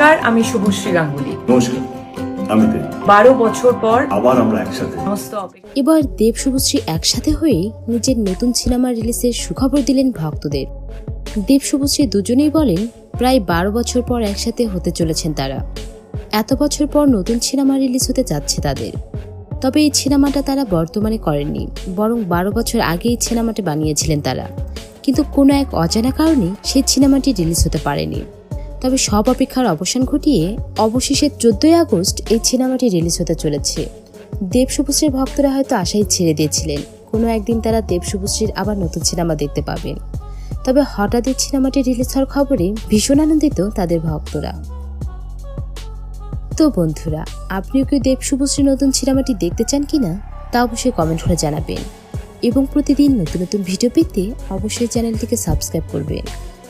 নমস্কার আমি শুভশ্রী গাঙ্গুলি নমস্কার আমি বারো বছর পর আবার আমরা একসাথে। এবার দেব শুভশ্রী একসাথে হয়ে নিজের নতুন সিনেমা রিলিজের সুখবর দিলেন ভক্তদের। দেব শুভশ্রী দুজনেই বলেন প্রায় বারো বছর পর একসাথে হতে চলেছেন তারা। এত বছর পর নতুন সিনেমা রিলিজ হতে যাচ্ছে তাদের। তবে এই সিনেমাটা তারা বর্তমানে করেননি বরং বারো বছর আগে এই সিনেমাটি বানিয়েছিলেন তারা। কিন্তু কোনো এক অজানা কারণে সেই সিনেমাটি রিলিজ হতে পারেনি। তবে সব অপেক্ষার অবসান ঘটিয়ে অবশেষে চোদ্দই আগস্ট এই সিনেমাটি রিলিজ হতে চলেছে। দেব শুভশ্রীর ভক্তরা হয়তো আশাই ছেড়ে দিয়েছিলেন। কোনো একদিন তারা দেব শুভশ্রীর আবার নতুন সিনেমা দেখতে পাবেন। তবে হঠাৎ এই সিনেমাটি রিলিজ হওয়ার খবরে ভীষণ আনন্দিত তাদের ভক্তরা। তো বন্ধুরা, আপনিও কি দেব শুভশ্রী নতুন সিনেমাটি দেখতে চান কিনা তা অবশ্যই কমেন্ট করে জানাবেন। এবং প্রতিদিন নতুন নতুন ভিডিও পেতে অবশ্যই চ্যানেলটিকে সাবস্ক্রাইব করবেন।